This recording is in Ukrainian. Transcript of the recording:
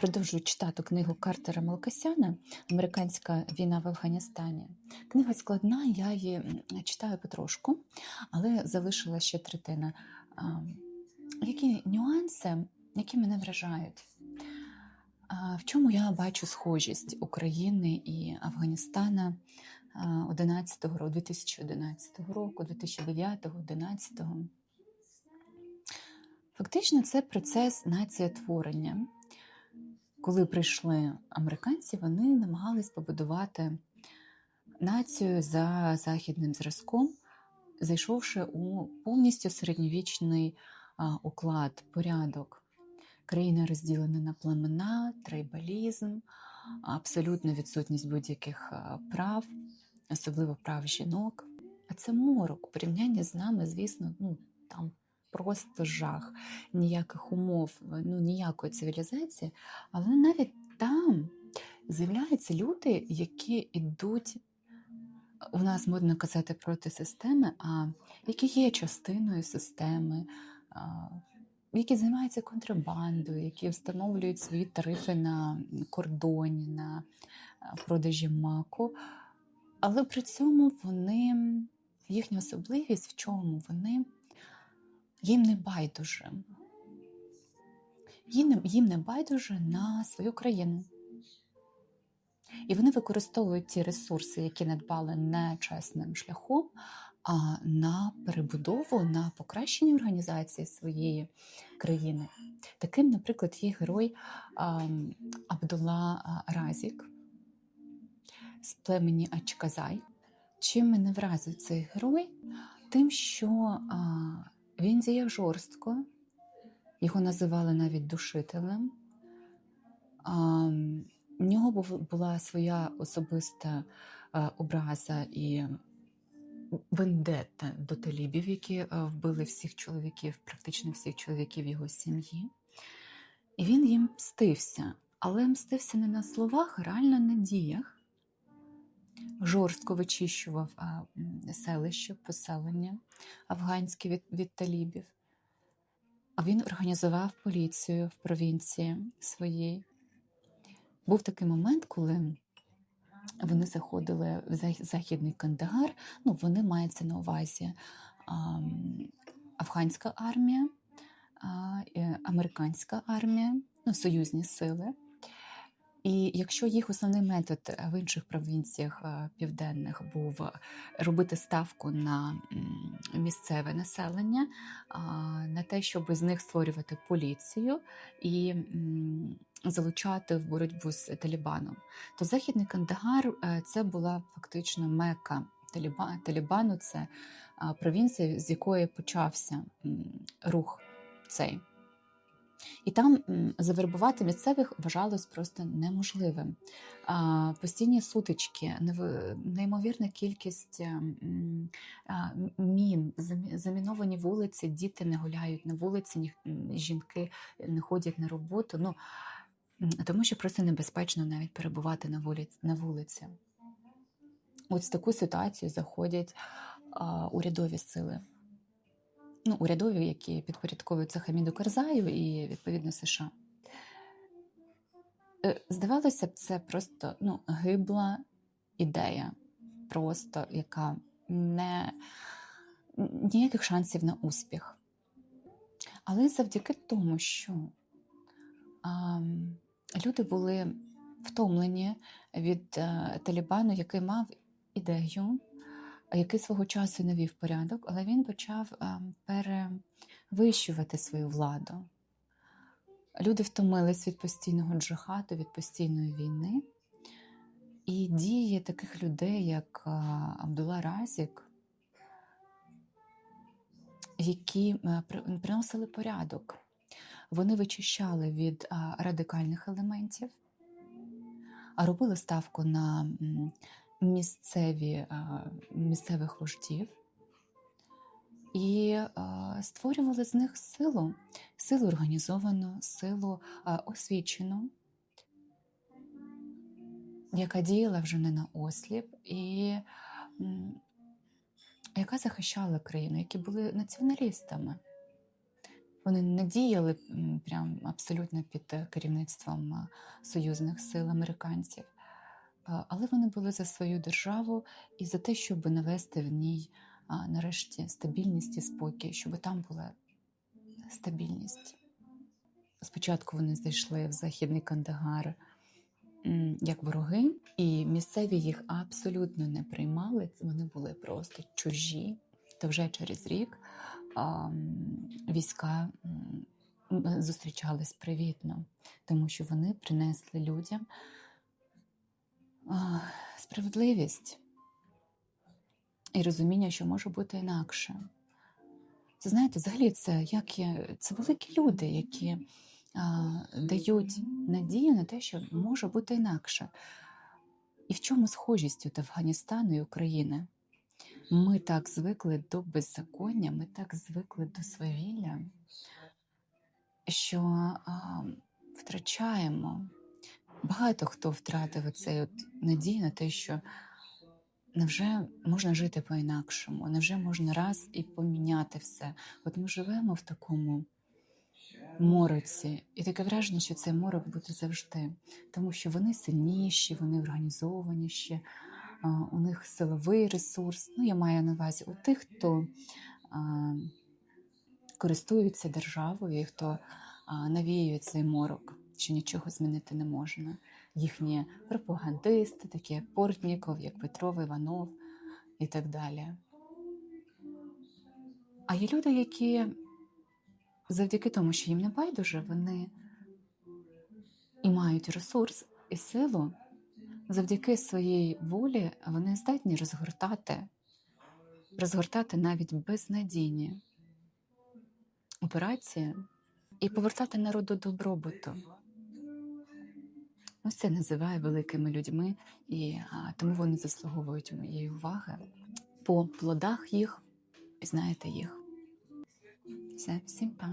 Продовжую читати книгу Картера Малкасяна Американська війна в Афганістані. Книга складна, я її читаю потрошку, але залишила ще третина. Які нюанси, які мене вражають? В чому я бачу схожість України і Афганістана 11 року, 2011 року, 2009, 2011? Фактично, це процес націєтворення. Коли прийшли американці, вони намагались побудувати націю за західним зразком, зайшовши у повністю середньовічний уклад, порядок. Країна розділена на племена, трейбалізм, абсолютна відсутність будь-яких прав, особливо прав жінок. А це морок у порівнянні з нами, звісно, ну там просто жах, ніяких умов, ну ніякої цивілізації. Але навіть там з'являються люди, які йдуть, у нас модно казати проти системи, а які є частиною системи, які займаються контрабандою, які встановлюють свої тарифи на кордоні, на продажі маку. Але при цьому вони, їхня особливість в чому? Вони їм не байдуже. Їм не, байдуже на свою країну. І вони використовують ті ресурси, які надбали не чесним шляхом, а на перебудову, на покращення організації своєї країни. Таким, наприклад, є герой а, Абдулла Разік з племені Ачказай. Чим мене вразив цей герой? Тим, що а, він діяв жорстко, його називали навіть душителем. А, в нього була своя особиста образа і вендетта до талібів, які вбили всіх чоловіків, практично всіх чоловіків його сім'ї. І він їм мстився, але мстився не на словах, а реально на діях. Жорстко вичищував селище, поселення афганське від, від талібів. А він організував поліцію в провінції своїй. Був такий момент, коли вони заходили в західний Кандагар. Ну, вони мається на увазі ам, афганська армія, а, американська армія, ну, союзні сили. І якщо їх основний метод в інших провінціях е, південних був е, робити ставку на місцеве населення, на те, щоб з них створювати поліцію і залучати в боротьбу з Талібаном, то Західний Кандагар е, це була фактично мека Таліба- Талібану, це провінція, з якої почався рух цей. І там завербувати місцевих вважалось просто неможливим. Постійні сутички, неймовірна кількість ем, мін, замі- заміновані вулиці, діти не гуляють на вулиці, жінки не ходять на роботу. Ну, тому що просто небезпечно навіть перебувати на вулиці. На вулиці. От в таку ситуацію заходять урядові сили ну, урядові, які підпорядковуються Хаміду Карзаю і відповідно США. Е, Здавалося б, це просто ну, гибла ідея, просто яка не ніяких шансів на успіх. Але завдяки тому, що а, люди були втомлені від е, Талібану, який мав ідею, який свого часу не вів порядок, але він почав перевищувати свою владу. Люди втомились від постійного джихаду, від постійної війни. І дії таких людей, як а, Абдулла Разік, які приносили порядок. Вони вичищали від радикальних елементів, а робили ставку на місцеві, місцевих вождів. І створювали з них силу, силу організовану, силу освічену, яка діяла вже не на осліп, і яка захищала країну, які були націоналістами. Вони не діяли прям абсолютно під е, керівництвом е, союзних сил американців, Е, але вони були за свою державу і за те, щоб навести в ній нарешті стабільність і спокій, щоб там була стабільність. Спочатку вони зайшли в західний Кандагар як вороги, і місцеві їх абсолютно не приймали. Вони були просто чужі. То вже через рік війська зустрічались привітно, тому що вони принесли людям справедливість і розуміння, що може бути інакше. Це знаєте, взагалі це як є, це великі люди, які а, дають надію на те, що може бути інакше. І в чому схожість от Афганістану і України? Ми так звикли до беззаконня, ми так звикли до свавілля, що а, втрачаємо. Багато хто втратив оцей от надію на те, що невже можна жити по-інакшому, невже можна раз і поміняти все. От ми живемо в такому мороці, і таке враження, що цей морок буде завжди, тому що вони сильніші, вони організованіші, у них силовий ресурс. Ну, я маю на увазі у тих, хто а, користується державою хто навіює цей морок, що нічого змінити не можна. Їхні пропагандисти, такі як Портніков, як Петров, Іванов і так далі. А є люди, які завдяки тому, що їм не байдуже, вони і мають ресурс і силу, завдяки своїй волі вони здатні розгортати, розгортати навіть безнадійні операції і повертати народу добробуту. Ось це називає великими людьми, і а, тому вони заслуговують моєї уваги. По плодах їх пізнаєте їх. Все, всім па.